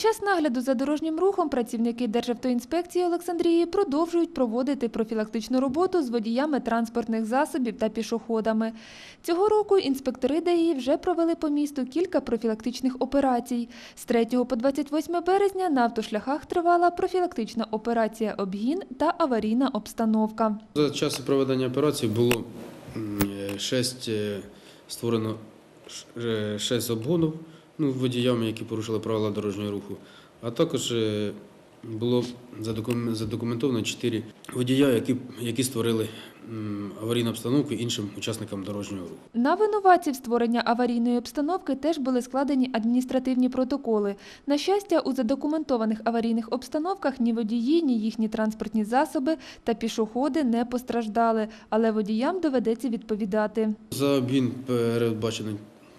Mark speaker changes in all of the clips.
Speaker 1: Під час нагляду за дорожнім рухом працівники Державтоінспекції Олександрії продовжують проводити профілактичну роботу з водіями транспортних засобів та пішоходами. Цього року інспектори ДАІ вже провели по місту кілька профілактичних операцій. З 3 по 28 березня на автошляхах тривала профілактична операція «Обгін» та аварійна обстановка.
Speaker 2: За час проведення операції було 6 створено 6 обгонів ну, водіями, які порушили правила дорожнього руху, а також е, було задокум- задокументовано 4 водія, які, які створили аварійну обстановку іншим учасникам дорожнього руху.
Speaker 1: На винуватців створення аварійної обстановки теж були складені адміністративні протоколи. На щастя, у задокументованих аварійних обстановках ні водії, ні їхні транспортні засоби та пішоходи не постраждали, але водіям доведеться відповідати.
Speaker 2: За обгін передбачено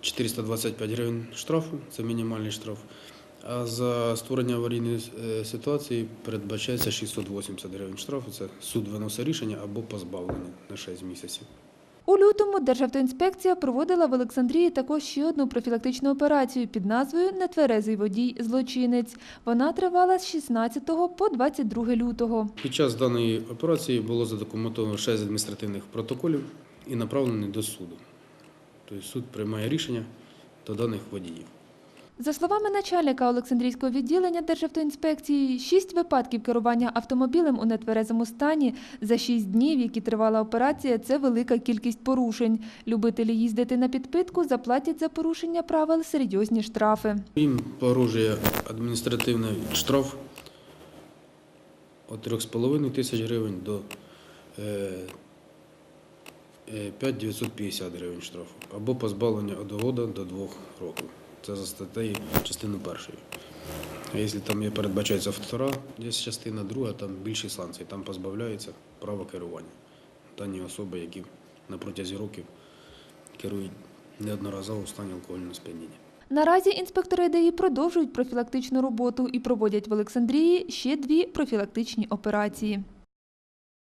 Speaker 2: 425 гривень штрафу, це мінімальний штраф. А за створення аварійної е, ситуації передбачається 680 гривень штрафу. Це суд виносить рішення або позбавлення на 6 місяців.
Speaker 1: У лютому Державтоінспекція проводила в Олександрії також ще одну профілактичну операцію під назвою Нетверезий водій злочинець. Вона тривала з 16 по 22 лютого.
Speaker 2: Під час даної операції було задокументовано 6 адміністративних протоколів і направлені до суду. Тобто суд приймає рішення до даних водіїв.
Speaker 1: За словами начальника Олександрійського відділення Державтоінспекції, шість випадків керування автомобілем у нетверезому стані за шість днів, які тривала операція, це велика кількість порушень. Любителі їздити на підпитку заплатять за порушення правил серйозні штрафи.
Speaker 2: Їм погрожує адміністративний штраф від 3,5 тисяч гривень до е, е, 5 гривень штрафу або позбавлення від года до 2 років. Це за статтею частини першої. А якщо там є передбачається втора, є частина друга, там більші санкції, там позбавляється права керування. Дані особи, які на протязі років керують неодноразово в стані алкогольного сп'яніння.
Speaker 1: Наразі інспектори ДАІ продовжують профілактичну роботу і проводять в Олександрії ще дві профілактичні операції.